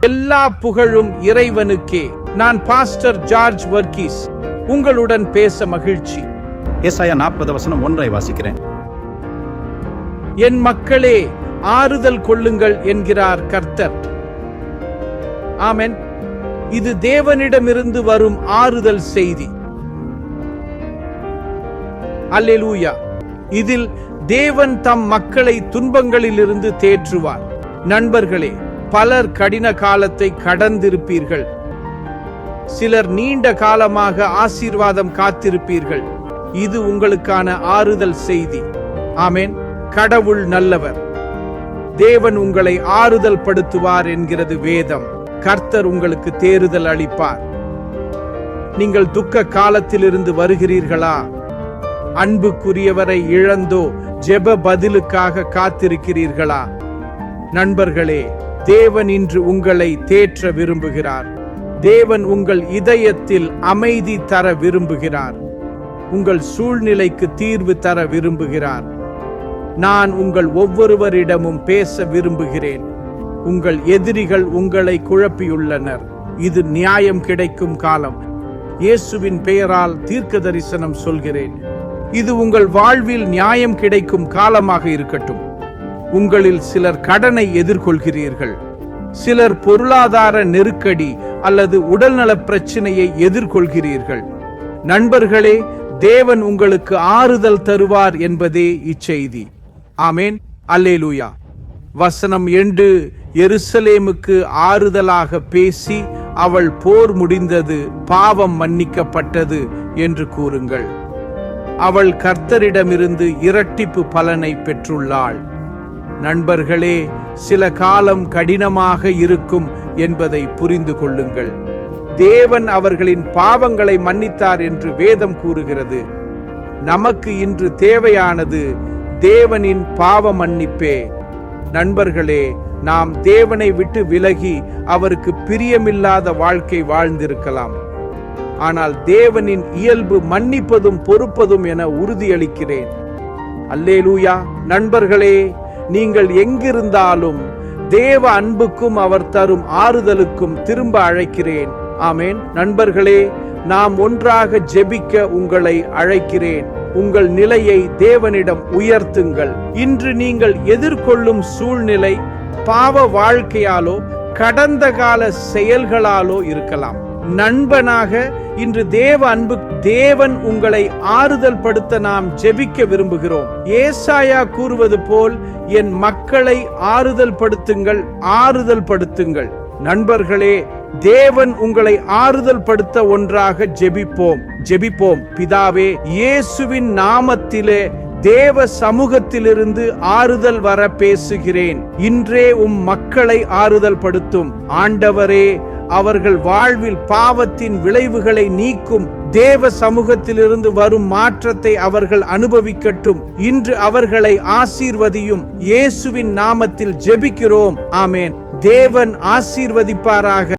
எல்லா புகழும் இறைவனுக்கே. நான் பாஸ்டர் ஜார்ஜ் வர்கீஸ். உங்களுடன் பேச மகிழ்ச்சி. ஏசாயா நாற்பது வசனம் ஒன்றை வாசிக்கிறேன். என் மக்களே ஆறுதல் கொள்ளுங்கள் என்கிறார் கர்த்தர். ஆமென். இது தேவனிடமிருந்து வரும் ஆறுதல் செய்தி. அல்லேலூயா. இதில் தேவன் தம் மக்களை துன்பங்களிலிருந்து தேற்றுவார். நண்பர்களே பலர் கடின காலத்தை கடந்திருப்பீர்கள். சிலர் நீண்ட காலமாக ஆசீர்வாதம் காத்திருப்பீர்கள். இது உங்களுக்கான ஆறுதல் செய்தி. ஆமேன். கடவுள் நல்லவர். தேவன் உங்களை ஆறுதல் படுத்துவார் என்கிறது வேதம். கர்த்தர் உங்களுக்கு தேறுதல் அளிப்பார். நீங்கள் துக்க காலத்திலிருந்து வருகிறீர்களா? அன்புக்குரியவரை இழந்தோ ஜெப பதிலுக்காக காத்திருக்கிறீர்களா? நண்பர்களே தேவன் இன்று உங்களை தேற்ற விரும்புகிறார். தேவன் உங்கள் இதயத்தில் அமைதி தர விரும்புகிறார். உங்கள் சூழ்நிலைக்கு தீர்வு தர விரும்புகிறார். நான் உங்கள் ஒவ்வொருவரிடமும் பேச விரும்புகிறேன். உங்கள் எதிரிகள் உங்களை குழப்பியுள்ளனர். இது நியாயம் கிடைக்கும் காலம். இயேசுவின் பெயரால் தீர்க்க தரிசனம் சொல்கிறேன். இது உங்கள் வாழ்வில் நியாயம் கிடைக்கும் காலமாக இருக்கட்டும். உங்களில் சிலர் கடனை எதிர்கொள்கிறீர்கள். சிலர் பொருளாதார நெருக்கடி அல்லது உடல்நலப் பிரச்சனையை எதிர்கொள்கிறீர்கள். நண்பர்களே தேவன் உங்களுக்கு ஆறுதல் தருவார் என்பதே இச்செய்தி. ஆமேன். அல்லேலூயா. வசனம் எண்டு எருசலேமுக்கு ஆறுதலாக பேசி அவள் போர் முடிந்தது பாவம் மன்னிக்கப்பட்டது என்று கூறுங்கள். அவள் கர்த்தரிடமிருந்து இரட்டிப்பு பலனை பெற்றுள்ளாள். நண்பர்களே சில காலம் கடினமாக இருக்கும் என்பதை புரிந்து கொள்ளுங்கள். தேவன் அவர்களின் பாவங்களை மன்னித்தார் என்று வேதம் கூறுகிறது. நமக்கு இன்று தேவையானது தேவனின் பாவ மன்னிப்பே. நண்பர்களே நாம் தேவனை விட்டு விலகி அவருக்கு பிரியமில்லாத வாழ்க்கை வாழ்ந்திருக்கலாம். ஆனால் தேவனின் இயல்பு மன்னிப்பதும் பொறுப்பதும் என உறுதியளிக்கிறேன். அல்லேலூயா நண்பர்களே நீங்கள் எங்கிருந்தாலும் தேவ அன்புக்கும் அவர் தரும் ஆறுதலுக்கும் திரும்ப அழைக்கிறேன். ஆமேன். நண்பர்களே நாம் ஒன்றாக ஜெபிக்க உங்களை அழைக்கிறேன். உங்கள் நிலையை தேவனிடம் உயர்த்துங்கள். இன்று நீங்கள் எதிர்கொள்ளும் சூழ்நிலை பாவ வாழ்க்கையாலோ கடந்த கால செயல்களாலோ இருக்கலாம். நண்பனாக இன்று தேவ அன்பு தேவன் உங்களை ஆறுதல் படுத்த நாம் ஜெபிக்க விரும்புகிறோம். ஏசாயா கூறுவது போல் என் மக்களை ஆறுதல் படுத்துங்கள் ஆறுதல் படுத்துங்கள் நண்பர்களே தேவன் உங்களை ஆறுதல் படுத்த ஒன்றாக ஜெபிப்போம் ஜெபிப்போம். பிதாவே இயேசுவின் நாமத்திலே தேவ சமூகத்திலிருந்து ஆறுதல் வர பேசுகிறேன். இன்றே உம் மக்களை ஆறுதல் படுத்தும் ஆண்டவரே அவர்கள் வாழ்வில் பாவத்தின் விளைவுகளை நீக்கும் தேவ சமூகத்திலிருந்து வரும் மாற்றத்தை அவர்கள் அனுபவிக்கட்டும். இன்று அவர்களை ஆசீர்வதியும் இயேசுவின் நாமத்தில் ஜெபிக்கிறோம். ஆமேன். தேவன் ஆசீர்வதிப்பாராக.